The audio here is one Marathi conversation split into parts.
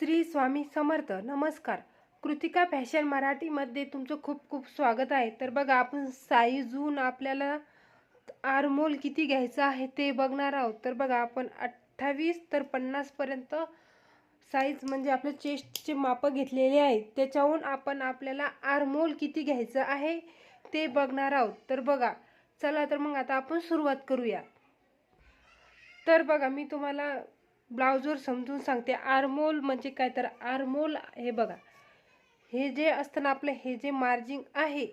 श्री स्वामी समर्थ नमस्कार. कृतिका फॅशन मराठीमध्ये तुमचं खूप खूप स्वागत आहे. तर बघा आपण साईजून आपल्याला आरमोल किती घ्यायचं आहे ते बघणार आहोत. तर बघा आपण अठ्ठावीस तर पन्नासपर्यंत साईज म्हणजे आपल्या चेस्टचे मापं घेतलेले आहेत. त्याच्याहून आपण आपल्याला आरमोल किती घ्यायचं आहे ते बघणार आहोत. तर बघा चला तर मग आता आपण सुरुवात करूया. तर बघा मी तुम्हाला ब्लाऊजवर समजून सांगते. आरमोल म्हणजे काय? तर आरमोल हे बघा. हे जे असताना आपलं हे जे मार्जिंग आहे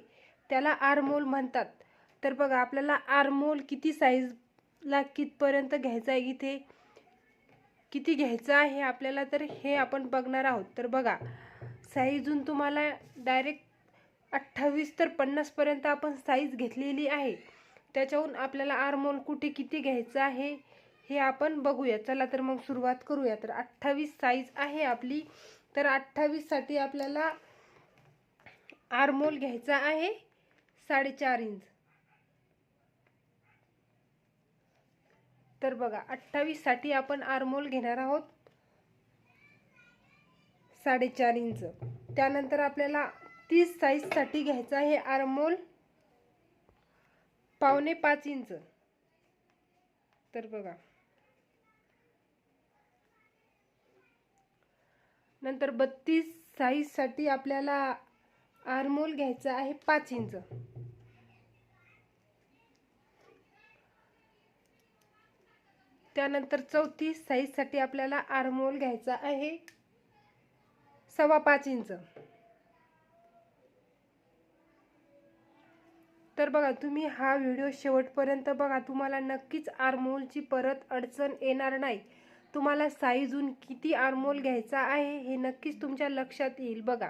त्याला आरमोल म्हणतात. तर बघा आपल्याला आरमोल किती साईजला कितपर्यंत घ्यायचं आहे इथे? किती घ्यायचं आहे आपल्याला? तर हे आपण बघणार आहोत. तर बघा साईजून तुम्हाला डायरेक्ट अठ्ठावीस तर पन्नासपर्यंत आपण साईज घेतलेली आहे. त्याच्याहून आपल्याला आरमोल कुठे किती घ्यायचं आहे? हे आपण बघूया. चला तर मग सुरुवात करूया. तर अठ्ठावीस साईज आहे आपली. तर अठ्ठावीससाठी आपल्याला आरमोल घ्यायचा आहे. साडेचार इंच. तर बघा अठ्ठावीससाठी आपण आरमोल घेणार आहोत. साडेचार इंच. त्यानंतर आपल्याला तीस साईजसाठी घ्यायचं आहे आरमोल. पावणे पाच इंच. तर बघा. नंतर बत्तीस साईजसाठी आपल्याला आरमोल घ्यायचा आहे पाच इंच. त्यानंतर चौतीस साईजसाठी आपल्याला आरमोल घ्यायचा आहे सव्वा पाच इंच. तर बघा तुम्ही हा व्हिडिओ शेवटपर्यंत बघा तुम्हाला नक्कीच आरमोलची परत अडचण येणार नाही. तुम्हाला साईजून किती आरमोल घ्यायचा आहे हे नक्कीच तुमच्या लक्षात येईल बघा.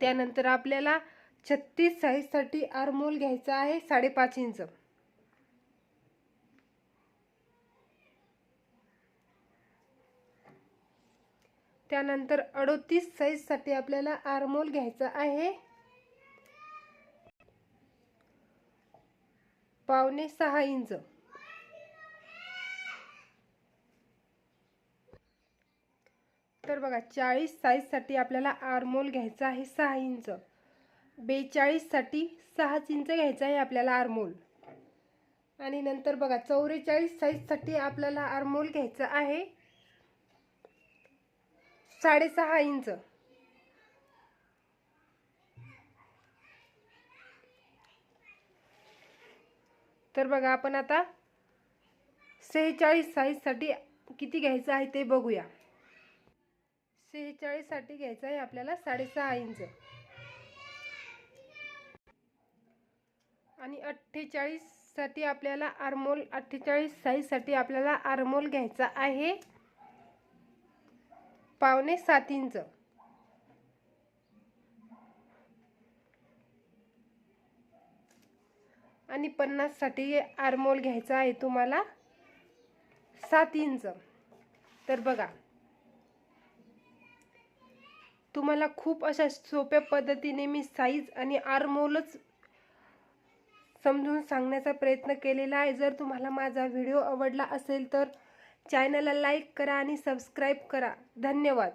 त्यानंतर आपल्याला छत्तीस साईजसाठी आरमोल घ्यायचा आहे साडेपाच इंच. त्यानंतर अडोतीस साईजसाठी आपल्याला आरमोल घ्यायचा आहे. पावणे सहा इंच. तर बघा चाळीस साईजसाठी आपल्याला आरमोल घ्यायचा आहे सहा इंच. बेचाळीससाठी सहाच इंच घ्यायचा आहे आपल्याला आरमोल. आणि नंतर बघा चौवेचाळीस साईजसाठी आपल्याला आरमोल घ्यायचा आहे साडेसहा इंच. तर बघा आपण आता सेहेचाळीस साईजसाठी किती घ्यायचं आहे ते बघूया. सेहेचाळीससाठी घ्यायचं आहे आपल्याला साडेसहा इंच. आणि अठ्ठेचाळीससाठी आपल्याला आरमोल अठ्ठेचाळीस साईजसाठी आपल्याला आरमोल घ्यायचा आहे. पावणे सात इंच. आणि पन्नाससाठी आरमोल घ्यायचा आहे तुम्हाला सात इंच. तर बघा तुम्हाला खूप अशा सोप्या पद्धतीने मी साईज आणि आरमोलच समजून सांगण्याचा प्रयत्न केलेला आहे. जर तुम्हाला माझा व्हिडिओ आवडला असेल तर चॅनलला लाईक करा आणि सबस्क्राईब करा. धन्यवाद.